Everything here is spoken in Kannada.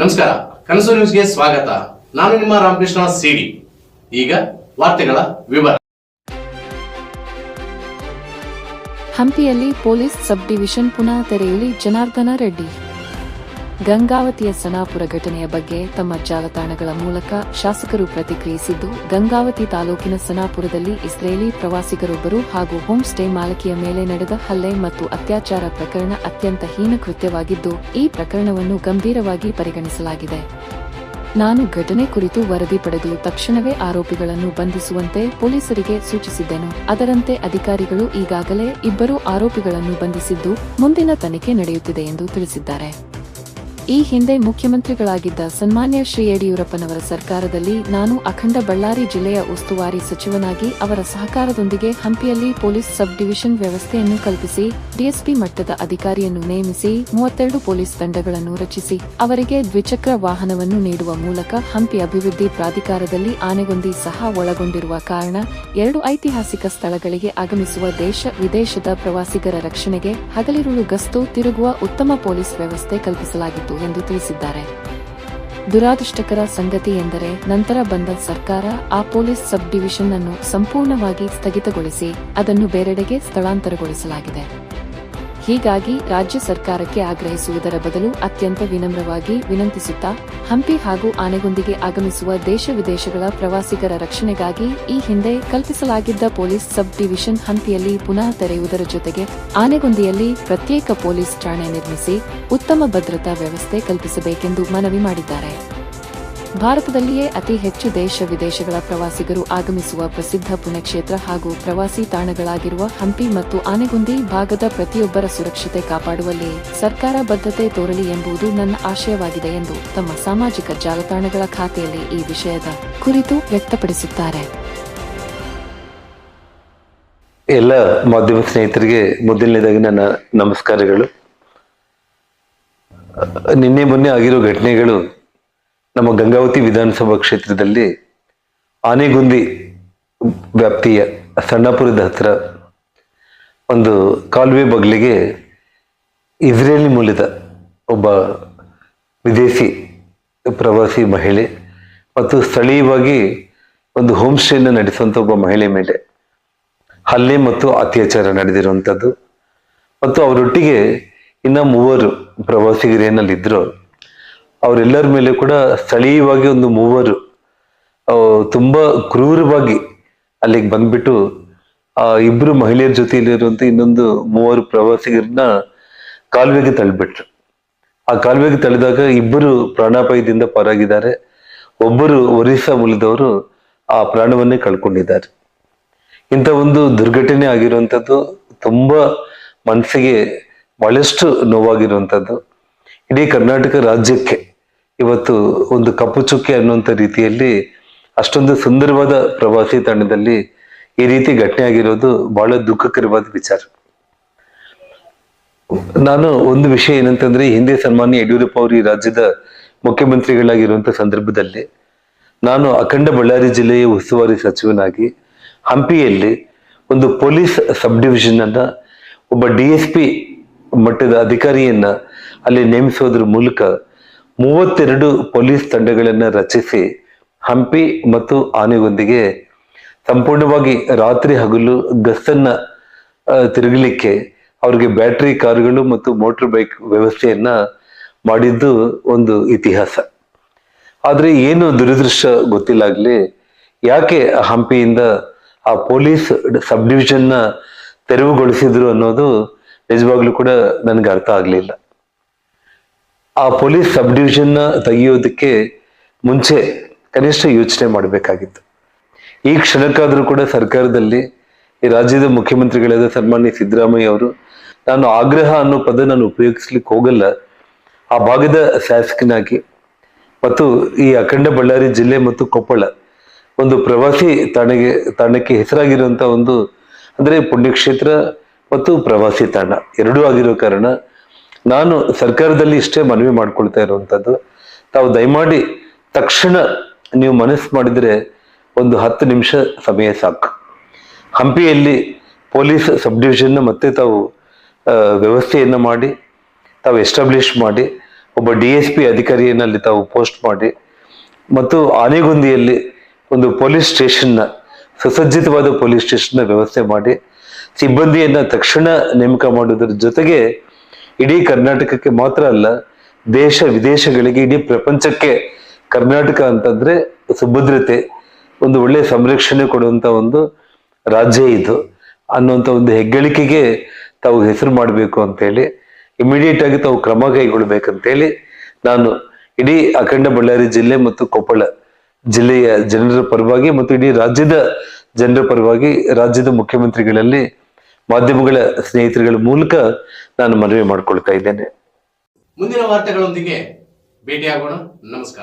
ನಮಸ್ಕಾರ, ಕನಸು ನ್ಯೂಸ್ಗೆ ಸ್ವಾಗತ. ನಾನು ನಿಮ್ಮ ರಾಮಕೃಷ್ಣ ಸಿಡಿ. ಈಗ ವಾರ್ತೆಗಳ ವಿವರ. ಹಂಪಿಯಲ್ಲಿ ಪೊಲೀಸ್ ಸಬ್ ಡಿವಿಷನ್ ಪುನಃ ತೆರೆಯಲಿ ಜನಾರ್ದನ ರೆಡ್ಡಿ. ಗಂಗಾವತಿಯ ಸನಾಪುರ ಘಟನೆಯ ಬಗ್ಗೆ ತಮ್ಮ ಜಾಲತಾಣಗಳ ಮೂಲಕ ಶಾಸಕರು ಪ್ರತಿಕ್ರಿಯಿಸಿದ್ದು, ಗಂಗಾವತಿ ತಾಲೂಕಿನ ಸನಾಪುರದಲ್ಲಿ ಇಸ್ರೇಲಿ ಪ್ರವಾಸಿಗರೊಬ್ಬರು ಹಾಗೂ ಹೋಮ್ ಸ್ಟೇ ಮಾಲಕಿಯ ಮೇಲೆ ನಡೆದ ಹಲ್ಲೆ ಮತ್ತು ಅತ್ಯಾಚಾರ ಪ್ರಕರಣ ಅತ್ಯಂತ ಹೀನ ಕೃತ್ಯವಾಗಿದ್ದು, ಈ ಪ್ರಕರಣವನ್ನು ಗಂಭೀರವಾಗಿ ಪರಿಗಣಿಸಲಾಗಿದೆ. ನಾನು ಘಟನೆ ಕುರಿತು ವರದಿ ಪಡೆದು ತಕ್ಷಣವೇ ಆರೋಪಿಗಳನ್ನು ಬಂಧಿಸುವಂತೆ ಪೊಲೀಸರಿಗೆ ಸೂಚಿಸಿದ್ದೆನು. ಅದರಂತೆ ಅಧಿಕಾರಿಗಳು ಈಗಾಗಲೇ ಇಬ್ಬರು ಆರೋಪಿಗಳನ್ನು ಬಂಧಿಸಿದ್ದು, ಮುಂದಿನ ತನಿಖೆ ನಡೆಯುತ್ತಿದೆ ಎಂದು ತಿಳಿಸಿದ್ದಾರೆ. ಈ ಹಿಂದೆ ಮುಖ್ಯಮಂತ್ರಿಗಳಾಗಿದ್ದ ಸನ್ಮಾನ್ಯ ಶ್ರೀ ಯಡಿಯೂರಪ್ಪನವರ ಸರ್ಕಾರದಲ್ಲಿ ನಾನು ಅಖಂಡ ಬಳ್ಳಾರಿ ಜಿಲ್ಲೆಯ ಉಸ್ತುವಾರಿ ಸಚಿವನಾಗಿ ಅವರ ಸಹಕಾರದೊಂದಿಗೆ ಹಂಪಿಯಲ್ಲಿ ಪೊಲೀಸ್ ಸಬ್ ಡಿವಿಷನ್ ವ್ಯವಸ್ಥೆಯನ್ನು ಕಲ್ಪಿಸಿ, ಡಿಎಸ್ಪಿ ಮಟ್ಟದ ಅಧಿಕಾರಿಯನ್ನು ನೇಮಿಸಿ, ಮೂವತ್ತೆರಡು ಪೊಲೀಸ್ ತಂಡಗಳನ್ನು ರಚಿಸಿ, ಅವರಿಗೆ ದ್ವಿಚಕ್ರ ವಾಹನವನ್ನು ನೀಡುವ ಮೂಲಕ ಹಂಪಿ ಅಭಿವೃದ್ಧಿ ಪ್ರಾಧಿಕಾರದಲ್ಲಿ ಆನೆಗೊಂದಿ ಸಹ ಒಳಗೊಂಡಿರುವ ಕಾರಣ ಎರಡು ಐತಿಹಾಸಿಕ ಸ್ಥಳಗಳಿಗೆ ಆಗಮಿಸುವ ದೇಶ ವಿದೇಶದ ಪ್ರವಾಸಿಗರ ರಕ್ಷಣೆಗೆ ಹಗಲಿರುಳು ಗಸ್ತು ತಿರುಗುವ ಉತ್ತಮ ಪೊಲೀಸ್ ವ್ಯವಸ್ಥೆ ಕಲ್ಪಿಸಲಾಗಿತ್ತು. ಎಂದು ತಿಳಿಸಿದ್ದಾರೆ. ದುರಾದೃಷ್ಟಕರ ಸಂಗತಿ ಎಂದರೆ ನಂತರ ಬಂದ ಸರ್ಕಾರ ಆ ಪೊಲೀಸ್ ಸಬ್ ಡಿವಿಷನ್ ಅನ್ನು ಸಂಪೂರ್ಣವಾಗಿ ಸ್ಥಗಿತಗೊಳಿಸಿ ಅದನ್ನು ಬೇರೆಡೆಗೆ ಸ್ಥಳಾಂತರಗೊಳಿಸಲಾಗಿದೆ. ಹೀಗಾಗಿ ರಾಜ್ಯ ಸರ್ಕಾರಕ್ಕೆ ಆಗ್ರಹಿಸುವುದರ ಬದಲು ಅತ್ಯಂತ ವಿನಮ್ರವಾಗಿ ವಿನಂತಿಸುತ್ತಾ, ಹಂಪಿ ಹಾಗೂ ಆನೆಗೊಂದಿಗೆ ಆಗಮಿಸುವ ದೇಶ ವಿದೇಶಗಳ ಪ್ರವಾಸಿಗರ ರಕ್ಷಣೆಗಾಗಿ ಈ ಹಿಂದೆ ಕಲ್ಪಿಸಲಾಗಿದ್ದ ಪೊಲೀಸ್ ಸಬ್ ಡಿವಿಷನ್ ಹಂಪಿಯಲ್ಲಿ ಪುನಃ ತೆರೆಯುವುದರ ಜೊತೆಗೆ ಆನೆಗೊಂದಿಯಲ್ಲಿ ಪ್ರತ್ಯೇಕ ಪೊಲೀಸ್ ಠಾಣೆ ನಿರ್ಮಿಸಿ ಉತ್ತಮ ಭದ್ರತಾ ವ್ಯವಸ್ಥೆ ಕಲ್ಪಿಸಬೇಕೆಂದು ಮನವಿ ಮಾಡಿದ್ದಾರೆ. ಭಾರತದಲ್ಲಿಯೇ ಅತಿ ಹೆಚ್ಚು ದೇಶ ವಿದೇಶಗಳ ಪ್ರವಾಸಿಗರು ಆಗಮಿಸುವ ಪ್ರಸಿದ್ಧ ಪುಣ್ಯಕ್ಷೇತ್ರ ಹಾಗೂ ಪ್ರವಾಸಿ ತಾಣಗಳಾಗಿರುವ ಹಂಪಿ ಮತ್ತು ಆನೆಗುಂದಿ ಭಾಗದ ಪ್ರತಿಯೊಬ್ಬರ ಸುರಕ್ಷತೆ ಕಾಪಾಡುವಲ್ಲಿ ಸರ್ಕಾರ ಬದ್ಧತೆ ತೋರಲಿ ಎಂಬುದು ನನ್ನ ಆಶಯವಾಗಿದೆ ಎಂದು ತಮ್ಮ ಸಾಮಾಜಿಕ ಜಾಲತಾಣಗಳ ಖಾತೆಯಲ್ಲಿ ಈ ವಿಷಯದ ಕುರಿತು ವ್ಯಕ್ತಪಡಿಸುತ್ತಾರೆ. ಎಲ್ಲ ಮಾಧ್ಯಮ ಸ್ನೇಹಿತರಿಗೆ ಮೊದಲನೇದಾಗಿ ನನ್ನ ನಮಸ್ಕಾರಗಳು. ನಿನ್ನೆ ಮೊನ್ನೆ ಆಗಿರೋ ಘಟನೆಗಳು ನಮ್ಮ ಗಂಗಾವತಿ ವಿಧಾನಸಭಾ ಕ್ಷೇತ್ರದಲ್ಲಿ ಆನೆಗುಂದಿ ವ್ಯಾಪ್ತಿಯ ಸಣ್ಣಪುರದ ಹತ್ರ ಒಂದು ಕಾಲುವೆ ಬಗ್ಲಿಗೆ ಇಸ್ರೇಲಿ ಮೂಲದ ಒಬ್ಬ ವಿದೇಶಿ ಪ್ರವಾಸಿ ಮಹಿಳೆ ಮತ್ತು ಸ್ಥಳೀಯವಾಗಿ ಒಂದು ಹೋಮ್ ಸ್ಟೇನ ನಡೆಸುವಂಥ ಒಬ್ಬ ಮಹಿಳೆ ಮೇಲೆ ಹಲ್ಲೆ ಮತ್ತು ಅತ್ಯಾಚಾರ ನಡೆದಿರುವಂಥದ್ದು ಮತ್ತು ಅವರೊಟ್ಟಿಗೆ ಇನ್ನ ಮೂವರು ಪ್ರವಾಸಿಗರು ಏನಲ್ಲಿದ್ರು ಅವರೆಲ್ಲರ ಮೇಲೆ ಕೂಡ ಸ್ಥಳೀಯವಾಗಿ ಒಂದು ಮೂವರು ತುಂಬ ಕ್ರೂರವಾಗಿ ಅಲ್ಲಿಗೆ ಬಂದ್ಬಿಟ್ಟು, ಆ, ಇಬ್ರು ಮಹಿಳೆಯರ ಜೊತೆಯಲ್ಲಿರುವಂತ ಇನ್ನೊಂದು ಮೂವರು ಪ್ರವಾಸಿಗರನ್ನ ಕಾಲುವೆಗೆ ತಳ್ಳಿಬಿಟ್ರು. ಆ ಕಾಲುವೆಗೆ ತಳ್ಳಿದಾಗ ಇಬ್ಬರು ಪ್ರಾಣಾಪಾಯದಿಂದ ಪಾರಾಗಿದ್ದಾರೆ. ಒಬ್ಬರು ಒರಿಸ್ಸಾ ಮೂಲದವರು ಆ ಪ್ರಾಣವನ್ನೇ ಕಳ್ಕೊಂಡಿದ್ದಾರೆ. ಇಂಥ ಒಂದು ದುರ್ಘಟನೆ ಆಗಿರುವಂಥದ್ದು ತುಂಬಾ ಮನಸ್ಸಿಗೆ ಬಹಳಷ್ಟು ನೋವಾಗಿರುವಂಥದ್ದು. ಇಡೀ ಕರ್ನಾಟಕ ರಾಜ್ಯಕ್ಕೆ ಇವತ್ತು ಒಂದು ಕಪ್ಪು ಚುಕ್ಕೆ ಅನ್ನುವಂಥ ರೀತಿಯಲ್ಲಿ ಅಷ್ಟೊಂದು ಸುಂದರವಾದ ಪ್ರವಾಸಿ ತಾಣದಲ್ಲಿ ಈ ರೀತಿ ಘಟನೆ ಆಗಿರೋದು ಬಹಳ ದುಃಖಕರವಾದ ವಿಚಾರ. ನಾನು ಒಂದು ವಿಷಯ ಏನಂತಂದ್ರೆ, ಹಿಂದೆ ಸನ್ಮಾನ್ಯ ಯಡಿಯೂರಪ್ಪ ಅವರು ಈ ರಾಜ್ಯದ ಮುಖ್ಯಮಂತ್ರಿಗಳಾಗಿರುವಂತ ಸಂದರ್ಭದಲ್ಲಿ ನಾನು ಅಖಂಡ ಬಳ್ಳಾರಿ ಜಿಲ್ಲೆಯ ಉಸ್ತುವಾರಿ ಸಚಿವನಾಗಿ ಹಂಪಿಯಲ್ಲಿ ಒಂದು ಪೊಲೀಸ್ ಸಬ್ ಡಿವಿಷನ್ ಅನ್ನ ಒಬ್ಬ ಡಿ ಎಸ್ ಪಿ ಮಟ್ಟದ ಅಧಿಕಾರಿಯನ್ನ ಅಲ್ಲಿ ನೇಮಿಸೋದ್ರ ಮೂಲಕ ಮೂವತ್ತೆರಡು ಪೊಲೀಸ್ ತಂಡಗಳನ್ನು ರಚಿಸಿ ಹಂಪಿ ಮತ್ತು ಆನೆಗೊಂದಿಗೆ ಸಂಪೂರ್ಣವಾಗಿ ರಾತ್ರಿ ಹಗಲು ಗಸ್ತನ್ನ ತಿರುಗಲಿಕ್ಕೆ ಅವ್ರಿಗೆ ಬ್ಯಾಟರಿ ಕಾರುಗಳು ಮತ್ತು ಮೋಟರ್ ಬೈಕ್ ವ್ಯವಸ್ಥೆಯನ್ನ ಮಾಡಿದ್ದು ಒಂದು ಇತಿಹಾಸ. ಆದರೆ ಏನು ದುರದೃಷ್ಟ ಗೊತ್ತಿಲ್ಲಾಗ್ಲಿ, ಯಾಕೆ ಹಂಪಿಯಿಂದ ಆ ಪೊಲೀಸ್ ಸಬ್ ಡಿವಿಷನ್ನ ತೆರವುಗೊಳಿಸಿದ್ರು ಅನ್ನೋದು ನಿಜವಾಗ್ಲೂ ಕೂಡ ನನಗೆ ಅರ್ಥ ಆಗ್ಲಿಲ್ಲ. ಆ ಪೊಲೀಸ್ ಸಬ್ ಡಿವಿಷನ್ ತೆಗೆಯೋದಕ್ಕೆ ಮುಂಚೆ ಕನಿಷ್ಠ ಯೋಚನೆ ಮಾಡಬೇಕಾಗಿತ್ತು. ಈ ಕ್ಷಣಕ್ಕಾದರೂ ಕೂಡ ಸರ್ಕಾರದಲ್ಲಿ ಈ ರಾಜ್ಯದ ಮುಖ್ಯಮಂತ್ರಿಗಳಾದ ಸನ್ಮಾನ್ಯ ಸಿದ್ದರಾಮಯ್ಯ ಅವರು, ನಾನು ಆಗ್ರಹ ಅನ್ನೋ ಪದ ನಾನು ಉಪಯೋಗಿಸ್ಲಿಕ್ಕೆ ಹೋಗಲ್ಲ. ಆ ಭಾಗದ ಶಾಸಕನಾಗಿ ಮತ್ತು ಈ ಅಖಂಡ ಬಳ್ಳಾರಿ ಜಿಲ್ಲೆ ಮತ್ತು ಕೊಪ್ಪಳ ಒಂದು ಪ್ರವಾಸಿ ತಾಣಗೆ, ತಾಣಕ್ಕೆ ಹೆಸರಾಗಿರುವಂಥ ಒಂದು, ಅಂದ್ರೆ ಪುಣ್ಯಕ್ಷೇತ್ರ ಮತ್ತು ಪ್ರವಾಸಿ ತಾಣ ಎರಡೂ ಆಗಿರೋ ಕಾರಣ ನಾನು ಸರ್ಕಾರದಲ್ಲಿ ಇಷ್ಟೇ ಮನವಿ ಮಾಡ್ಕೊಳ್ತಾ ಇರುವಂತದ್ದು. ತಾವು ದಯಮಾಡಿ ತಕ್ಷಣ ನೀವು ಮನಸ್ಸು ಮಾಡಿದ್ರೆ ಒಂದು ಹತ್ತು ನಿಮಿಷ ಸಮಯ ಸಾಕು. ಹಂಪಿಯಲ್ಲಿ ಪೊಲೀಸ್ ಸಬ್ ಡಿವಿಷನ್ ಮತ್ತೆ ತಾವು ವ್ಯವಸ್ಥೆಯನ್ನು ವ್ಯವಸ್ಥೆಯನ್ನ ಮಾಡಿ, ತಾವು ಎಸ್ಟಾಬ್ಲಿಷ್ ಮಾಡಿ, ಒಬ್ಬ ಡಿ ಎಸ್ ಪಿ ಅಧಿಕಾರಿಯನ್ನಲ್ಲಿ ತಾವು ಪೋಸ್ಟ್ ಮಾಡಿ, ಮತ್ತು ಆನೆಗುಂದಿಯಲ್ಲಿ ಒಂದು ಪೊಲೀಸ್ ಸ್ಟೇಷನ್ನ, ಸುಸಜ್ಜಿತವಾದ ಪೊಲೀಸ್ ಸ್ಟೇಷನ್ನ ವ್ಯವಸ್ಥೆ ಮಾಡಿ, ಸಿಬ್ಬಂದಿಯನ್ನ ತಕ್ಷಣ ನೇಮಕ ಮಾಡುವುದರ ಜೊತೆಗೆ ಇಡೀ ಕರ್ನಾಟಕಕ್ಕೆ ಮಾತ್ರ ಅಲ್ಲ, ದೇಶ ವಿದೇಶಗಳಿಗೆ, ಇಡೀ ಪ್ರಪಂಚಕ್ಕೆ ಕರ್ನಾಟಕ ಅಂತಂದ್ರೆ ಸುಭದ್ರತೆ, ಒಂದು ಒಳ್ಳೆ ಸಂರಕ್ಷಣೆ ಕೊಡುವಂತ ಒಂದು ರಾಜ್ಯ ಇದು. ಅನ್ನುವಂಥ ಒಂದು ಹೆಗ್ಗಳಿಕೆಗೆ ತಾವು ಹೆಸರು ಮಾಡಬೇಕು ಅಂತೇಳಿ ಇಮಿಡಿಯೇಟ್ ಆಗಿ ತಾವು ಕ್ರಮ ಕೈಗೊಳ್ಬೇಕಂತೇಳಿ ನಾನು ಇಡೀ ಅಖಂಡ ಬಳ್ಳಾರಿ ಜಿಲ್ಲೆ ಮತ್ತು ಕೊಪ್ಪಳ ಜಿಲ್ಲೆಯ ಜನರ ಪರವಾಗಿ ಮತ್ತು ಇಡೀ ರಾಜ್ಯದ ಜನರ ಪರವಾಗಿ ರಾಜ್ಯದ ಮುಖ್ಯಮಂತ್ರಿಗಳಲ್ಲಿ ಮಾಧ್ಯಮಗಳ ಸ್ನೇಹಿತರುಗಳ ಮೂಲಕ ನಾನು ಮನವಿ ಮಾಡಿಕೊಳ್ತಾ ಇದ್ದೇನೆ. ಮುಂದಿನ ವಾರ್ತೆಗಳೊಂದಿಗೆ ಭೇಟಿಯಾಗೋಣ. ನಮಸ್ಕಾರ.